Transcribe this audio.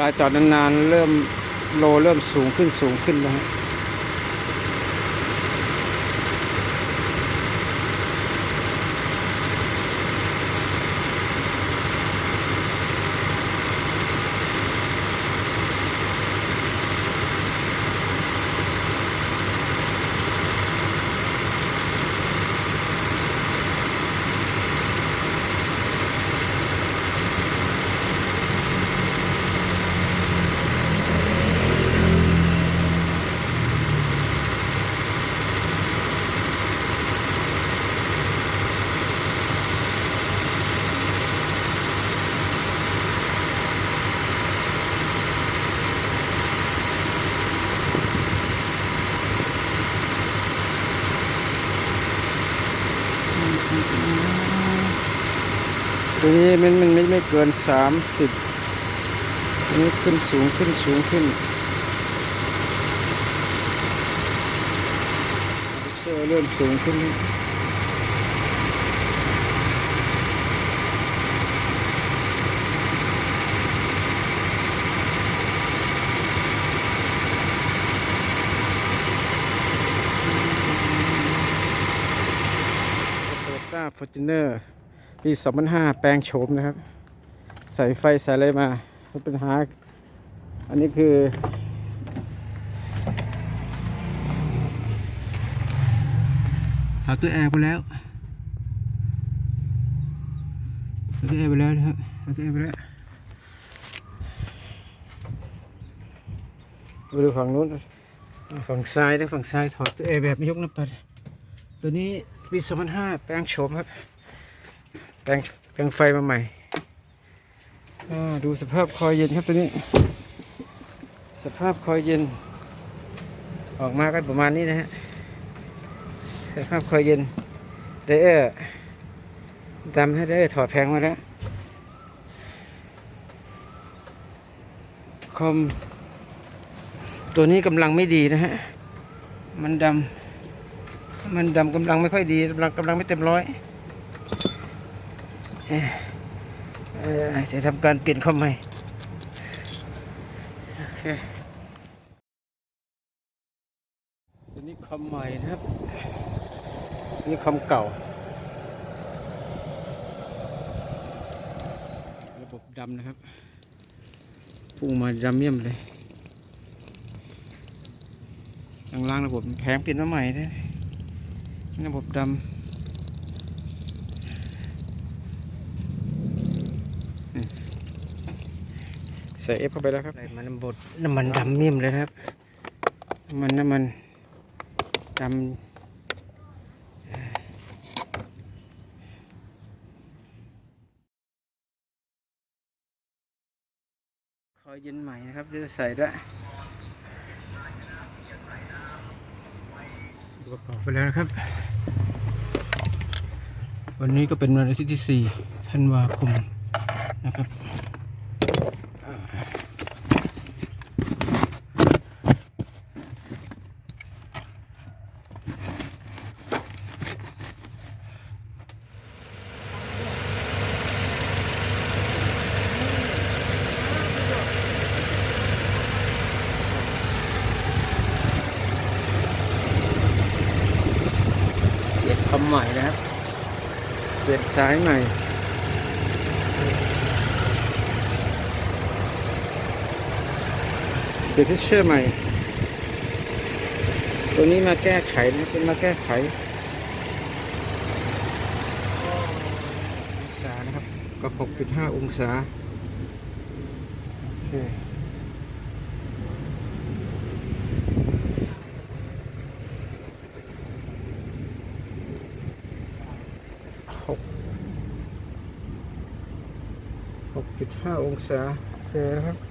เวลาจอดนานๆ เริ่มโลเริ่มสูงขึ้นสูงขึ้นแล้วฮะ ทีนี้มันมันไม่ไม่เกินสามสิบนี้ขึ้นสูงขึ้นสูงขึ้นเชื่อเริ่มสูงขึ้นาฟอร์จูเนอร์ปี2005 แปลงโฉมนะครับ ใส่ไฟใส่อะไรมาเป็นปัญหาอันนี้คือ ถอดตัวแอร์ไปแล้วถอดตัวแอร์ไปแล้วนะครับถอดตัวแอร์ไปแล้วไปดูฝั่งนู้นฝั่งซ้ายนะฝั่งซ้ายถอดตัวแอร์แบบไม่ยกน้ำปัดตัวนี้ ปี2005แปลงโฉมครับ แปลงแปลงไฟมาใหม่ ดูสภาพคอยเย็นครับตัวนี้ สภาพคอยเย็น ออกมาก็ประมาณนี้นะฮะ สภาพคอยเย็นไดเออร์ดำให้ไดเออร์ถอดแพงมาแล้ว คอม ตัวนี้กำลังไม่ดีนะฮะ มันดำ มันดำกำลังไม่ค่อยดีกำลังกำลังไม่เต็มร้อยเออจะทำการเปลี่ยนคอมใหม่โอเคตัวนี้คอมใหม่นะครับ นี่คอมเก่า ระบบดำนะครับพุ่งมาดำเมี่ยมเลยข้างล่างระบบแถมเปลี่ยนมาใหม่นะ ระบบดำอืมใส่เอฟเข้าไปแล้วครับใส่มันน้ำบดน้ำมันดำเมี่ยมเลยนะครับน้ำมันน้ำมันดำคอยเย็นใหม่นะครับจะใส่ด้ วยประกอบไปแล้วนะครับ วันนี้ก็เป็นวันอาทิตย์ที่ 4 ธันวาคมนะครับอ่าเปลี่ยนคำ ใหม่นะครับเปลี่ยนสายใหม่เปลี่ยนทิชเชอร์ใหม่ ตัวนี้มาแก้ไขนะเป็นมาแก้ไของศานะครับก็6.5 องศาโอเค 6.5 องศาเจนะครับ